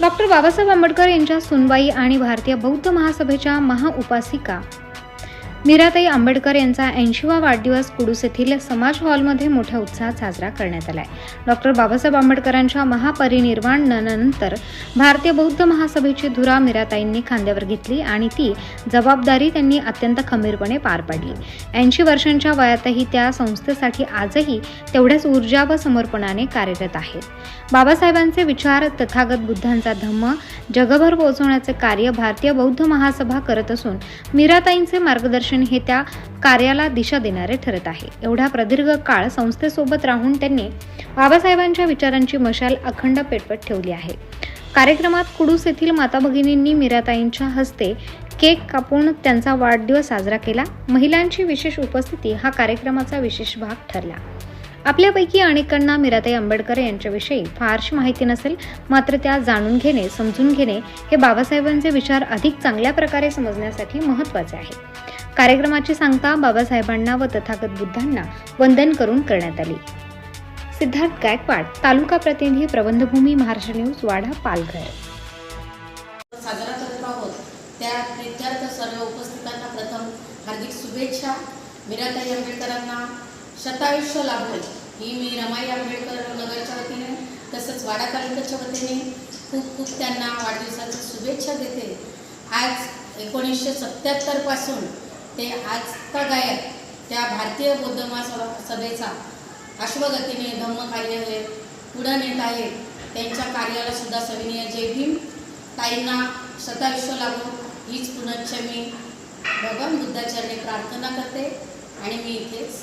Doctor Babasaheb Ambedkar यांच्या सुनबाई आणि भारतीय बौद्ध महासभेच्या महाउपासिका. मीराताई आंबेडकर यांचा ऐंशीवा वाढदिवस कुडूस येथील समाज हॉलमध्ये मोठ्या उत्साहात साजरा करण्यात आलाय. डॉक्टर बाबासाहेब आंबेडकरांच्या महापरिनिर्वाणानंतर भारतीय बौद्ध महासभेची धुरा मीराताईंनी खांद्यावर घेतली आणि ती जबाबदारी त्यांनी अत्यंत खंबीरपणे पार पाडली. ऐंशी वर्षांच्या वयातही त्या संस्थेसाठी आजही तेवढ्याच ऊर्जा व समर्पणाने कार्यरत आहेत. बाबासाहेबांचे विचार तथागत बुद्धांचा धम्म जगभर पोहोचवण्याचे कार्य भारतीय बौद्ध महासभा करत असून मीराताईंचे मार्गदर्शन हे त्या कार्याला दिशा देणारे ठरत आहे. एवढा प्रदीर्घ काळ संस्थेसोबत राहून त्यांनी बाबासाहेबांच्या विचारांची मशाल अखंड पेटवत ठेवली आहे. कार्यक्रमात कुडूस येथील माता भगिनींनी मीराताईंच्या हस्ते केक कापून त्यांचा वाढदिवस साजरा केला. महिलांची विशेष उपस्थिती हा कार्यक्रमाचा विशेष भाग ठरला. आपल्यापैकी अनेकांना मीराताई आंबेडकर यांच्याविषयी फारशी माहिती नसेल मात्र त्या जाणून घेणे समजून घेणे हे बाबासाहेबांचे विचार अधिक चांगल्या प्रकारे समजण्यासाठी महत्त्वाचे आहे. कार्यक्रमाची सांगता बाबासाहेबांना व तथागत बुद्धांना वंदन करून करण्यात आली. सिद्धार्थ गायकवाड तालुका प्रतिनिधी प्रबंधभूमी महाराष्ट्र न्यूज वाडा पालघर. साजरा करत आहोत. त्या प्रित्यर्थ सर्व उपस्थितांना प्रथम हार्दिक शुभेच्छा. मीराताई आंबेडकरांना शतायुष्य लाभो ही मी रमाई आंबेडकर नगरच्या वतीने तसंच वाडा तालुक्याच्या वतीने खूप खूप त्यांना वाढदिवसाच्या शुभेच्छा देते. आज एकोणीसशे सत्याहत्तरपासून ते आजचा गायक त्या भारतीय बौद्ध महासभा सभेचा अश्वगतीने धम्म कार्यालय हे पुढं नेत आहे. त्यांच्या कार्याला सुद्धा सविनीय जय भीम. ताईंना शतायुष्य लागो हीच पुनश्च मी भगवान बुद्धाचरणी प्रार्थना करते आणि मी इथेच